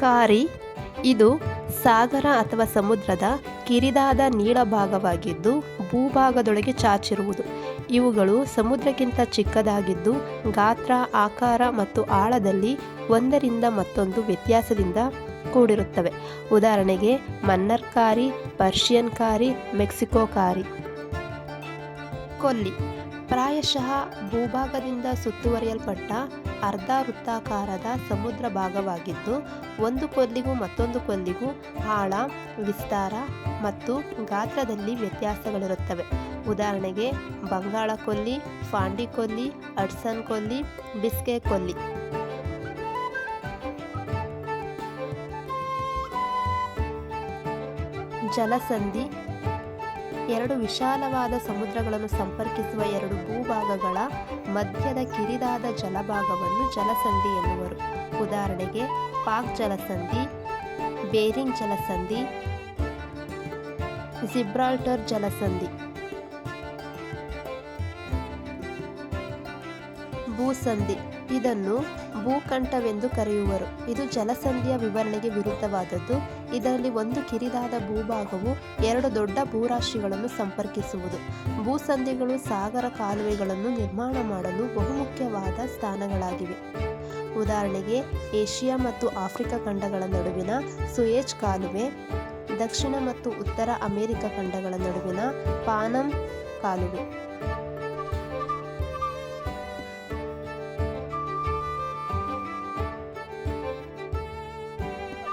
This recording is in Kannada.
ಕಾರಿ ಇದು ಸಾಗರ ಅಥವಾ ಸಮುದ್ರದ ಕಿರಿದಾದ ನೀಳ ಭಾಗವಾಗಿದ್ದು ಭೂಭಾಗದೊಳಗೆ ಚಾಚಿರುವುದು. ಇವುಗಳು ಸಮುದ್ರಕ್ಕಿಂತ ಚಿಕ್ಕದಾಗಿದ್ದು, ಗಾತ್ರ, ಆಕಾರ ಮತ್ತು ಆಳದಲ್ಲಿ ಒಂದರಿಂದ ಮತ್ತೊಂದು ವ್ಯತ್ಯಾಸದಿಂದ ಕೂಡಿರುತ್ತವೆ. ಉದಾಹರಣೆಗೆ, ಮನ್ನರ್ಕಾರಿ ಪರ್ಷಿಯನ್ ಕಾರಿ ಮೆಕ್ಸಿಕೋ ಕಾರಿ ಕೊಲ್ಲಿ. ಪ್ರಾಯಶಃ ಭೂಭಾಗದಿಂದ ಸುತ್ತುವರಿಯಲ್ಪಟ್ಟ ಅರ್ಧ ವೃತ್ತಾಕಾರದ ಸಮುದ್ರ ಭಾಗವಾಗಿದ್ದು, ಒಂದು ಕೊಲ್ಲಿಗೂ ಮತ್ತೊಂದು ಕೊಲ್ಲಿಗೂ ಆಳ, ವಿಸ್ತಾರ ಮತ್ತು ಗಾತ್ರದಲ್ಲಿ ವ್ಯತ್ಯಾಸಗಳಿರುತ್ತವೆ. ಉದಾಹರಣೆಗೆ, ಬಂಗಾಳ ಕೊಲ್ಲಿ ಫಾಂಡಿ ಕೊಲ್ಲಿ, ಅಡ್ಸನ್ ಕೊಲ್ಲಿ, ಬಿಸ್ಕೆ ಕೊಲ್ಲಿ. ಜಲಸಂಧಿ ಎರಡು ವಿಶಾಲವಾದ ಸಮುದ್ರಗಳನ್ನು ಸಂಪರ್ಕಿಸುವ ಎರಡು ಭೂಭಾಗಗಳ ಮಧ್ಯದ ಕಿರಿದಾದ ಜಲಭಾಗವನ್ನು ಜಲಸಂಧಿ ಎನ್ನುವರು. ಉದಾಹರಣೆಗೆ, ಪಾಕ್ ಜಲಸಂಧಿ, ಬೇರಿಂಗ್ ಜಲಸಂಧಿ, ಜಿಬ್ರಾಲ್ಟರ್ ಜಲಸಂಧಿ. ಭೂಸಂಧಿ. ಇದನ್ನು ಭೂಕಂಠವೆಂದು ಕರೆಯುವರು. ಇದು ಜಲಸಂಧಿಯ ವಿವರಣೆಗೆ ವಿರುದ್ಧವಾದದ್ದು. ಇದರಲ್ಲಿ ಒಂದು ಕಿರಿದಾದ ಭೂಭಾಗವು ಎರಡು ದೊಡ್ಡ ಭೂರಾಶಿಗಳನ್ನು ಸಂಪರ್ಕಿಸುವುದು. ಭೂಸಂಧಿಗಳು ಸಾಗರ ಕಾಲುವೆಗಳನ್ನು ನಿರ್ಮಾಣ ಮಾಡಲು ಬಹುಮುಖ್ಯವಾದ ಸ್ಥಾನಗಳಾಗಿವೆ. ಉದಾಹರಣೆಗೆ, ಏಷ್ಯಾ ಮತ್ತು ಆಫ್ರಿಕಾ ಖಂಡಗಳ ನಡುವಿನ ಸುಯೇಜ್ ಕಾಲುವೆ, ದಕ್ಷಿಣ ಮತ್ತು ಉತ್ತರ ಅಮೆರಿಕ ಖಂಡಗಳ ನಡುವಿನ ಪಾನಮ್ ಕಾಲುವೆ.